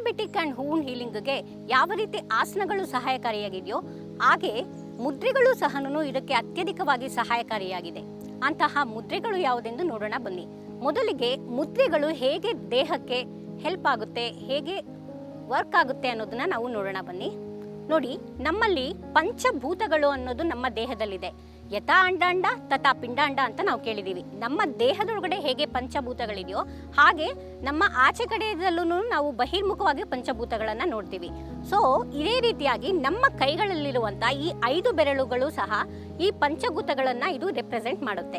Diabetic and ಹೂನ್ ಹೀಲಿಂಗ್ಗೆ ಯಾವ ರೀತಿ ಆಸನಗಳು ಸಹಾಯಕಾರಿಯಾಗಿದೆಯೋ, ಹಾಗೆ ಮುದ್ರೆಗಳು ಸಹ ಇದಕ್ಕೆ ಅತ್ಯಧಿಕವಾಗಿ ಸಹಾಯಕಾರಿಯಾಗಿದೆ. ಅಂತಹ ಮುದ್ರೆಗಳು ಯಾವುದೆಂದು ನೋಡೋಣ ಬನ್ನಿ. ಮೊದಲಿಗೆ ಮುದ್ರೆಗಳು ಹೇಗೆ ದೇಹಕ್ಕೆ ಹೆಲ್ಪ್ ಆಗುತ್ತೆ, ಹೇಗೆ ವರ್ಕ್ ಆಗುತ್ತೆ ಅನ್ನೋದನ್ನ ನಾವು ನೋಡೋಣ ಬನ್ನಿ. ನೋಡಿ, ನಮ್ಮಲ್ಲಿ ಪಂಚಭೂತಗಳು ಅನ್ನೋದು ನಮ್ಮ ದೇಹದಲ್ಲಿದೆ. ಯಥಾ ಅಂಡಾಂಡ ತಥಾ ಪಿಂಡಾಂಡ ಅಂತ ನಾವು ಕೇಳಿದ್ದೀವಿ. ನಮ್ಮ ದೇಹದೊಳಗಡೆ ಹೇಗೆ ಪಂಚಭೂತಗಳಿದೆಯೋ ಹಾಗೆ ನಮ್ಮ ಆಚೆ ಕಡೆಯಲ್ಲೂ ನಾವು ಬಹಿರ್ಮುಖವಾಗಿ ಪಂಚಭೂತಗಳನ್ನು ನೋಡ್ತೀವಿ. ಸೊ ಇದೇ ರೀತಿಯಾಗಿ ನಮ್ಮ ಕೈಗಳಲ್ಲಿರುವಂಥ ಈ ಐದು ಬೆರಳುಗಳು ಸಹ ಈ ಪಂಚಭೂತಗಳನ್ನು ಇದು ರೆಪ್ರೆಸೆಂಟ್ ಮಾಡುತ್ತೆ.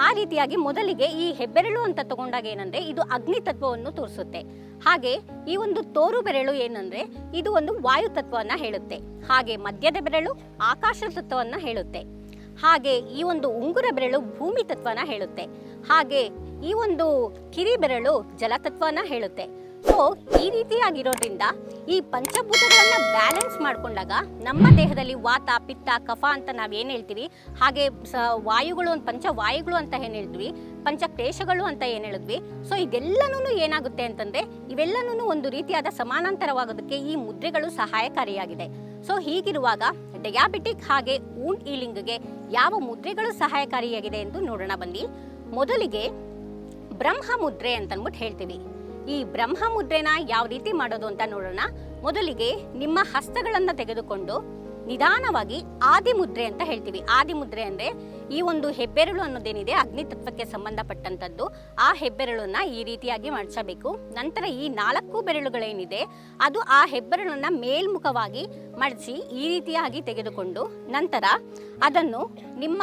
ಆ ರೀತಿಯಾಗಿ ಮೊದಲಿಗೆ ಈ ಹೆಬ್ಬೆರಳು ಅಂತ ತಗೊಂಡಾಗ ಏನಂದ್ರೆ ಇದು ಅಗ್ನಿ ತತ್ವವನ್ನು ತೋರಿಸುತ್ತೆ. ಹಾಗೆ ಈ ಒಂದು ತೋರು ಬೆರಳು ಏನಂದ್ರೆ ಇದು ಒಂದು ವಾಯು ತತ್ವವನ್ನ ಹೇಳುತ್ತೆ. ಹಾಗೆ ಮಧ್ಯದ ಬೆರಳು ಆಕಾಶ ತತ್ವವನ್ನ ಹೇಳುತ್ತೆ. ಹಾಗೆ ಈ ಒಂದು ಉಂಗುರ ಬೆರಳು ಭೂಮಿ ತತ್ವನ ಹೇಳುತ್ತೆ. ಹಾಗೆ ಈ ಒಂದು ಕಿರಿ ಬೆರಳು ಜಲತತ್ವನ ಹೇಳುತ್ತೆ. ಸೊ ಈ ರೀತಿಯಾಗಿರೋದ್ರಿಂದ ಈ ಪಂಚಭೂತಗಳನ್ನ ಬ್ಯಾಲೆನ್ಸ್ ಮಾಡ್ಕೊಂಡಾಗ ನಮ್ಮ ದೇಹದಲ್ಲಿ ವಾತ, ಪಿತ್ತ, ಕಫ ಅಂತ ನಾವು ಏನು ಹೇಳ್ತೀವಿ? ಹಾಗೆ ಸ, ವಾಯುಗಳು ಪಂಚ ವಾಯುಗಳು ಅಂತ ಏನು ಹೇಳ್ತೀವಿ? ಪಂಚಕ್ಲೇಶಗಳು ಅಂತ ಏನು ಹೇಳಿದ್ವಿ? ಸೊ ಇದೆಲ್ಲನೂ ಏನಾಗುತ್ತೆ ಅಂತಂದ್ರೆ ಇವೆಲ್ಲನೂ ಒಂದು ರೀತಿಯಾದ ಸಮಾನಾಂತರವಾಗೋದಕ್ಕೆ ಈ ಮುದ್ರೆಗಳು ಸಹಾಯಕಾರಿಯಾಗಿದೆ. ಸೊ ಹೀಗಿರುವಾಗ ಡಯಾಬಿಟಿಕ್ ಹಾಗೆ ಊನ್ ಈಲಿಂಗ್ಗೆ ಯಾವ ಮುದ್ರೆಗಳು ಸಹಾಯಕಾರಿಯಾಗಿದೆ ಎಂದು ನೋಡೋಣ ಬನ್ನಿ. ಮೊದಲಿಗೆ ಬ್ರಹ್ಮ ಮುದ್ರೆ ಅಂತ ಅಂದ್ಬಿಟ್ಟು ಹೇಳ್ತೀವಿ. ಈ ಬ್ರಹ್ಮ ಮುದ್ರೆನ ಯಾವ ರೀತಿ ಮಾಡೋದು ಅಂತ ನೋಡೋಣ. ಮೊದಲಿಗೆ ನಿಮ್ಮ ಹಸ್ತಗಳನ್ನು ತೆಗೆದುಕೊಂಡು ನಿಧಾನವಾಗಿ ಆದಿಮುದ್ರೆ ಅಂತ ಹೇಳ್ತೀವಿ. ಆದಿಮುದ್ರೆ ಅಂದರೆ ಈ ಒಂದು ಹೆಬ್ಬೆರಳು ಅನ್ನೋದೇನಿದೆ ಅಗ್ನಿ ತತ್ವಕ್ಕೆ ಸಂಬಂಧಪಟ್ಟಂತದ್ದು ಆ ಹೆಬ್ಬೆರಳನ್ನ ಈ ರೀತಿಯಾಗಿ ಮಡಚಬೇಕು ನಂತರ ಈ ನಾಲ್ಕು ಬೆರಳುಗಳೇನಿದೆ, ಅದು ಆ ಹೆಬ್ಬೆರಳನ್ನ ಮೇಲ್ಮುಖವಾಗಿ ಮಡಚಿ ಈ ರೀತಿಯಾಗಿ ತೆಗೆದುಕೊಂಡು ನಂತರ ಅದನ್ನು ನಿಮ್ಮ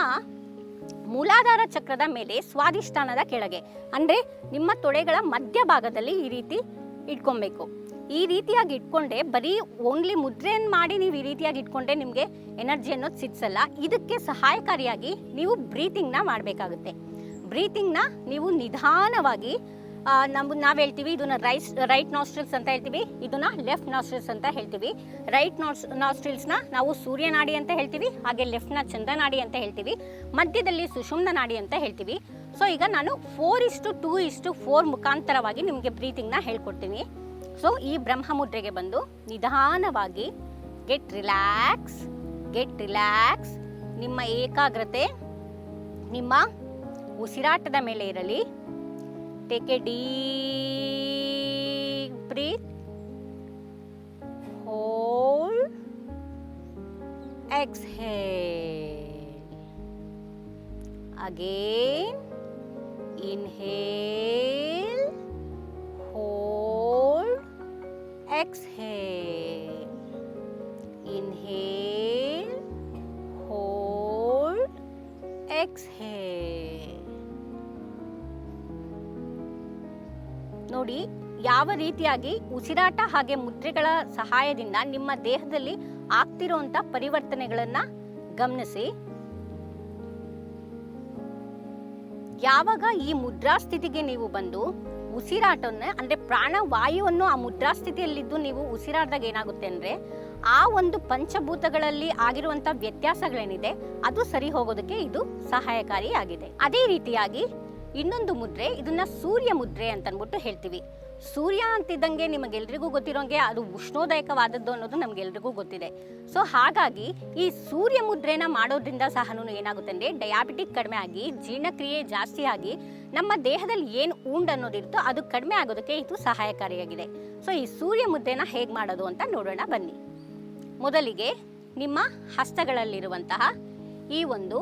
ಮೂಲಾಧಾರ ಚಕ್ರದ ಮೇಲೆ ಸ್ವಾದಿಷ್ಠಾನದ ಕೆಳಗೆ, ಅಂದ್ರೆ ನಿಮ್ಮ ತೊಡೆಗಳ ಮಧ್ಯಭಾಗದಲ್ಲಿ ಈ ರೀತಿ ಇಟ್ಕೊಬೇಕು. ಈ ರೀತಿಯಾಗಿ ಇಟ್ಕೊಂಡೆ, ಬರೀ ಓನ್ಲಿ ಮುದ್ರೆಯನ್ನು ಮಾಡಿ ನೀವು ಈ ರೀತಿಯಾಗಿ ಇಟ್ಕೊಂಡೆ ನಿಮಗೆ ಎನರ್ಜಿ ಅನ್ನೋದು ಸಿಗ್ಸಲ್ಲ. ಇದಕ್ಕೆ ಸಹಾಯಕಾರಿಯಾಗಿ ನೀವು ಬ್ರೀತಿಂಗ್ನ ಮಾಡಬೇಕಾಗುತ್ತೆ. ಬ್ರೀತಿಂಗ್ನ ನೀವು ನಿಧಾನವಾಗಿ ನಮ್ಮ ನಾವು ಹೇಳ್ತೀವಿ ಇದನ್ನ ರೈಸ್, ರೈಟ್ ನಾಸ್ಟ್ರಿಲ್ಸ್ ಅಂತ ಹೇಳ್ತೀವಿ, ಇದನ್ನ ಲೆಫ್ಟ್ ನಾಸ್ಟ್ರಿಲ್ಸ್ ಅಂತ ಹೇಳ್ತೀವಿ. ರೈಟ್ ನಾಸ್, ನಾಸ್ಟ್ರಿಲ್ಸ್ನ ನಾವು ಸೂರ್ಯನಾಡಿ ಅಂತ ಹೇಳ್ತೀವಿ, ಹಾಗೆ ಲೆಫ್ಟ್ನ ಚಂದ್ರನಾಡಿ ಅಂತ ಹೇಳ್ತೀವಿ, ಮಧ್ಯದಲ್ಲಿ ಸುಷುಮ್ನ ನಾಡಿ ಅಂತ ಹೇಳ್ತೀವಿ. ಸೊ, ಈಗ ನಾನು ಫೋರ್ ಇಷ್ಟು ಟೂ ಇಷ್ಟು ಫೋರ್ ಮುಖಾಂತರವಾಗಿ ನಿಮಗೆ ಬ್ರೀತಿಂಗ್ನ ಹೇಳ್ಕೊಡ್ತೀನಿ. ಸೊ ಈ ಬ್ರಹ್ಮ ಮುದ್ರೆಗೆ ಬಂದು ನಿಧಾನವಾಗಿ ಗೆಟ್ ರಿಲ್ಯಾಕ್ಸ್ ಗೆಟ್ ರಿಲ್ಯಾಕ್ಸ್ ನಿಮ್ಮ ಏಕಾಗ್ರತೆ, ನಿಮ್ಮ ಉಸಿರಾಟದ ಮೇಲೆ ಇರಲಿ. Take a deep breath hold exhale. Again. Inhale. Exhale. Inhale. Hold. Exhale. ನೋಡಿ, ಯಾವ ರೀತಿಯಾಗಿ ಉಸಿರಾಟ ಹಾಗೆ ಮುದ್ರೆಗಳ ಸಹಾಯದಿಂದ ನಿಮ್ಮ ದೇಹದಲ್ಲಿ ಆಗ್ತಿರುವಂತ ಪರಿವರ್ತನೆಗಳನ್ನು ಗಮನಿಸಿ. ಯಾವಾಗ ಈ ಮುದ್ರಾ ಸ್ಥಿತಿಗೆ ನೀವು ಬಂದು ಉಸಿರಾಟವನ್ನ, ಅಂದ್ರೆ ಪ್ರಾಣವಾಯುವನ್ನು ಆ ಮುದ್ರಾಸ್ಥಿತಿಯಲ್ಲಿದ್ದು ನೀವು ಉಸಿರಾಡಿದಾಗ ಏನಾಗುತ್ತೆ ಅಂದರೆ, ಆ ಒಂದು ಪಂಚಭೂತಗಳಲ್ಲಿ ಆಗಿರುವಂತ ವ್ಯತ್ಯಾಸಗಳೇನಿದೆ, ಅದು ಸರಿ ಹೋಗೋದಕ್ಕೆ ಇದು ಸಹಾಯಕಾರಿಯಾಗಿದೆ. ಅದೇ ರೀತಿಯಾಗಿ ಇನ್ನೊಂದು ಮುದ್ರೆ, ಇದನ್ನ ಸೂರ್ಯ ಮುದ್ರೆ ಅಂತ ಅಂದ್ಬಿಟ್ಟು ಹೇಳ್ತೀವಿ. ಸೂರ್ಯ ಅಂತಿದ್ದಂಗೆ ನಿಮಗೆಲ್ರಿಗೂ ಗೊತ್ತಿರೋಂಗೆ ಅದು ಉಷ್ಣೋದಯಕವಾದದ್ದು ಅನ್ನೋದು ನಮ್ಗೆಲ್ರಿಗೂ ಗೊತ್ತಿದೆ. ಸೊ ಹಾಗಾಗಿ ಈ ಸೂರ್ಯ ಮುದ್ರೆನ ಮಾಡೋದ್ರಿಂದ ಸಹ ಏನಾಗುತ್ತೆ ಅಂದ್ರೆ ಡಯಾಬಿಟಿಕ್ ಕಡಿಮೆ ಆಗಿ, ಜೀರ್ಣಕ್ರಿಯೆ ಜಾಸ್ತಿ ಆಗಿ ನಮ್ಮ ದೇಹದಲ್ಲಿ ಏನು ಉಂಡ್ ಅನ್ನೋದಿರುತ್ತೋ ಅದು ಕಡಿಮೆ ಆಗೋದಕ್ಕೆ ಇದು ಸಹಾಯಕಾರಿಯಾಗಿದೆ. ಸೊ ಈ ಸೂರ್ಯ ಮುದ್ರೆನ ಹೇಗೆ ಮಾಡೋದು ಅಂತ ನೋಡೋಣ ಬನ್ನಿ. ಮೊದಲಿಗೆ ನಿಮ್ಮ ಹಸ್ತಗಳಲ್ಲಿರುವಂತಹ ಈ ಒಂದು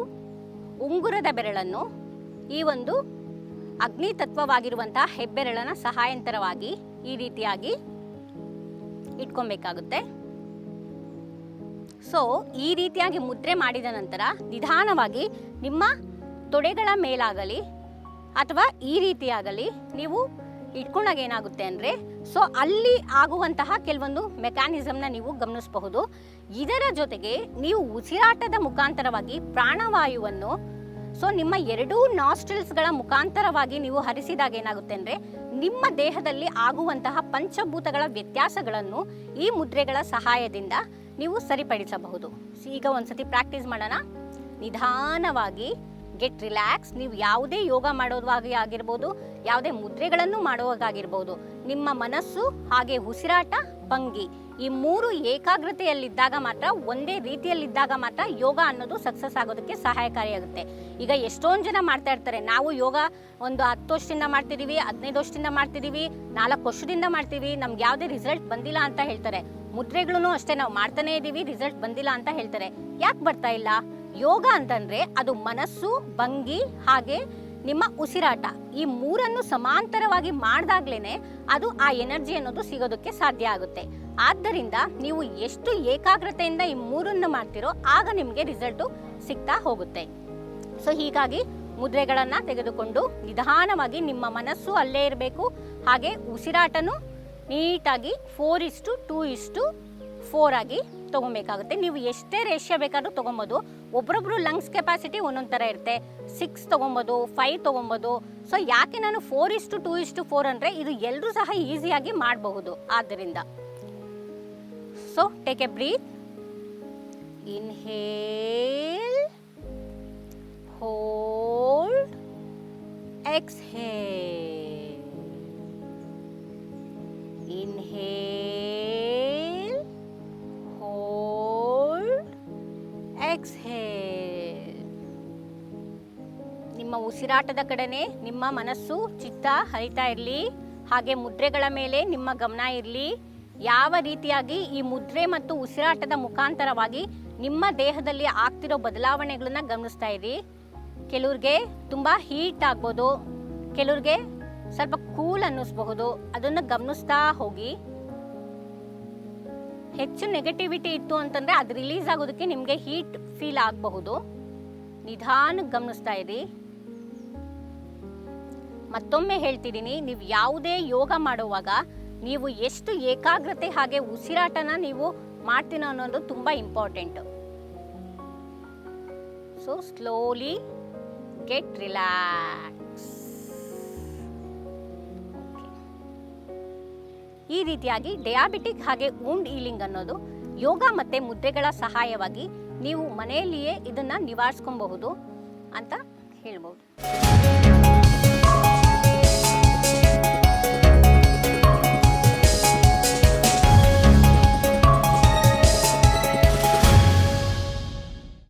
ಉಂಗುರದ ಬೆರಳನ್ನು, ಈ ಒಂದು ಅಗ್ನಿ ತತ್ವವಾಗಿರುವಂತಹ ಹೆಬ್ಬೆರಳನ ಸಹಾಯಂತರವಾಗಿ ಈ ರೀತಿಯಾಗಿ ಇಟ್ಕೊಬೇಕಾಗುತ್ತೆ. ಸೊ ಈ ರೀತಿಯಾಗಿ ಮುದ್ರೆ ಮಾಡಿದ ನಂತರ ನಿಧಾನವಾಗಿ ನಿಮ್ಮ ತೊಡೆಗಳ ಮೇಲಾಗಲಿ ಅಥವಾ ಈ ರೀತಿಯಾಗಲಿ ನೀವು ಇಟ್ಕೊಂಡಾಗ ಏನಾಗುತ್ತೆ ಅಂದರೆ ಸೊ ಅಲ್ಲಿ ಆಗುವಂತಹ ಕೆಲವೊಂದು ಮೆಕ್ಯಾನಿಸಮ್ನ ನೀವು ಗಮನಿಸಬಹುದು. ಇದರ ಜೊತೆಗೆ ನೀವು ಉಸಿರಾಟದ ಮುಖಾಂತರವಾಗಿ ಪ್ರಾಣವಾಯುವನ್ನು ಸೊ ನಿಮ್ಮ ಎರಡೂ ನಾಸ್ಟ್ರಿಲ್ಸ್ಗಳ ಮುಖಾಂತರವಾಗಿ ನೀವು ಹರಿಸಿದಾಗ ಏನಾಗುತ್ತೆ ಅಂದರೆ, ನಿಮ್ಮ ದೇಹದಲ್ಲಿ ಆಗುವಂತಹ ಪಂಚಭೂತಗಳ ವ್ಯತ್ಯಾಸಗಳನ್ನು ಈ ಮುದ್ರೆಗಳ ಸಹಾಯದಿಂದ ನೀವು ಸರಿಪಡಿಸಬಹುದು. ಈಗ ಒಂದ್ಸತಿ ಪ್ರಾಕ್ಟೀಸ್ ಮಾಡೋಣ. ನಿಧಾನವಾಗಿ ಗೆಟ್ ರಿಲ್ಯಾಕ್ಸ್ ನೀವು ಯಾವುದೇ ಯೋಗ ಮಾಡೋದಾಗಿ ಆಗಿರ್ಬೋದು, ಯಾವುದೇ ಮುದ್ರೆಗಳನ್ನು ಮಾಡುವಾಗಾಗಿರ್ಬೋದು ನಿಮ್ಮ ಮನಸ್ಸು ಹಾಗೆ ಉಸಿರಾಟ ಭಂಗಿ. ಈ ಮೂರು ಏಕಾಗ್ರತೆಯಲ್ಲಿದ್ದಾಗ ಮಾತ್ರ, ಒಂದೇ ರೀತಿಯಲ್ಲಿದ್ದಾಗ ಮಾತ್ರ ಯೋಗ ಅನ್ನೋದು ಸಕ್ಸಸ್ ಆಗೋದಕ್ಕೆ ಸಹಾಯಕಾರಿಯಾಗುತ್ತೆ. ಈಗ ಎಷ್ಟೊಂದು ಜನ ಮಾಡ್ತಾ ಇರ್ತಾರೆ. ನಾವು ಯೋಗ ಒಂದು ಹತ್ತು ವರ್ಷದಿಂದ ಮಾಡ್ತಿದೀವಿ, ಹದಿನೈದು ವರ್ಷದಿಂದ ಮಾಡ್ತಿದೀವಿ, ನಾಲ್ಕು ವರ್ಷದಿಂದ ಮಾಡ್ತೀವಿ ನಮ್ಗೆ ಯಾವುದೇ ರಿಸಲ್ಟ್ ಬಂದಿಲ್ಲ ಅಂತ ಹೇಳ್ತಾರೆ. ಮುದ್ರೆಗಳೂ ಅಷ್ಟೇ, ನಾವು ಮಾಡ್ತಾನೆ ಇದ್ದೀವಿ ರಿಸಲ್ಟ್ ಬಂದಿಲ್ಲ ಅಂತ ಹೇಳ್ತಾರೆ. ಯಾಕೆ ಬರ್ತಾ ಇಲ್ಲ? ಯೋಗ ಅಂತಂದ್ರೆ ಅದು ಮನಸ್ಸು, ಭಂಗಿ, ಹಾಗೆ ನಿಮ್ಮ ಉಸಿರಾಟ ಈ ಮೂರನ್ನು ಸಮಾಂತರವಾಗಿ ಮಾಡಿದಾಗ್ಲೇನೆ ಅದು ಆ ಎನರ್ಜಿ ಅನ್ನೋದು ಸಿಗೋದಕ್ಕೆ ಸಾಧ್ಯ ಆಗುತ್ತೆ. ಆದ್ದರಿಂದ ನೀವು ಎಷ್ಟು ಏಕಾಗ್ರತೆಯಿಂದ ಈ ಮೂರನ್ನು ಮಾಡ್ತಿರೋ ಆಗ ನಿಮಗೆ ರಿಸಲ್ಟು ಸಿಗ್ತಾ ಹೋಗುತ್ತೆ. ಸೊ ಹೀಗಾಗಿ ಮುದ್ರೆಗಳನ್ನು ತೆಗೆದುಕೊಂಡು ನಿಧಾನವಾಗಿ ನಿಮ್ಮ ಮನಸ್ಸು ಅಲ್ಲೇ ಇರಬೇಕು. ಹಾಗೆ ಉಸಿರಾಟನು ನೀಟಾಗಿ ಫೋರ್ ಇಷ್ಟು ಟೂ ಇಷ್ಟು ಫೋರ್ ಆಗಿ ತಗೊಬೇಕಾಗುತ್ತೆ. ನೀವು ಎಷ್ಟೇ ರೇಷ್ಯ ಬೇಕಾದ್ರೂ ತೊಗೊಬೋದು. ಒಬ್ರೊಬ್ರು ಲಂಗ್ಸ್ ಕೆಪಾಸಿಟಿ ಒಂದೊಂದು ಥರ ಇರುತ್ತೆ. ಸಿಕ್ಸ್ ತೊಗೊಬೋದು ಫೈವ್ ತೊಗೊಬೋದು. ಸೊ ಯಾಕೆ ನಾನು four is to two is to four ಅಂದರೆ ಇದು ಎಲ್ಲರೂ ಸಹ ಈಸಿಯಾಗಿ ಮಾಡಬಹುದು. ಆದ್ದರಿಂದ so take a breath inhale hold exhale inhale ಉಸಿರಾಟದ ಕಡೆನೆ ನಿಮ್ಮ ಮನಸ್ಸು ಚಿತ್ತ ಹರಿತಾ ಇರಲಿ. ಹಾಗೆ ಮುದ್ರೆಗಳ ಮೇಲೆ ನಿಮ್ಮ ಗಮನ ಇರಲಿ. ಯಾವ ರೀತಿಯಾಗಿ ಈ ಮುದ್ರೆ ಮತ್ತು ಉಸಿರಾಟದ ಮುಖಾಂತರವಾಗಿ ನಿಮ್ಮ ದೇಹದಲ್ಲಿ ಆಗ್ತಿರೋ ಬದಲಾವಣೆಗಳನ್ನ ಗಮನಿಸ್ತಾ ಇರಿ. ಕೆಲವ್ರಿಗೆ ತುಂಬ ಹೀಟ್ ಆಗ್ಬೋದು. ಕೆಲವ್ರಿಗೆ ಸ್ವಲ್ಪ ಕೂಲ್ ಅನ್ನಿಸ್ಬಹುದು. ಅದನ್ನು ಗಮನಿಸ್ತಾ ಹೋಗಿ. ಹೆಚ್ಚು ನೆಗೆಟಿವಿಟಿ ಇತ್ತು ಅಂತಂದ್ರೆ ಅದು ರಿಲೀಸ್ ಆಗೋದಕ್ಕೆ ನಿಮಗೆ ಹೀಟ್ ಫೀಲ್ ಆಗಬಹುದು. ನಿಧಾನಕ್ಕೆ ಗಮನಿಸ್ತಾ ಇರಿ. ಮತ್ತೊಮ್ಮೆ ಹೇಳ್ತಿದ್ದೀನಿ, ನೀವು ಯಾವುದೇ ಯೋಗ ಮಾಡುವಾಗ ನೀವು ಎಷ್ಟು ಏಕಾಗ್ರತೆ ಹಾಗೆ ಉಸಿರಾಟನ ನೀವು ಮಾಡ್ತೀನ ಅನ್ನೋದು ತುಂಬ important. So slowly get relax ಈ ರೀತಿಯಾಗಿ ಡಯಾಬಿಟಿಕ್ ಹಾಗೆ ವೂಂಡ್ ಈಲಿಂಗ್ ಅನ್ನೋದು ಯೋಗ ಮತ್ತೆ ಮುದ್ರೆಗಳ ಸಹಾಯವಾಗಿ ನೀವು ಮನೆಯಲ್ಲಿಯೇ ಇದನ್ನ ನಿವಾರಿಸ್ಕೊಬಹುದು ಅಂತ ಹೇಳ್ಬೋದು.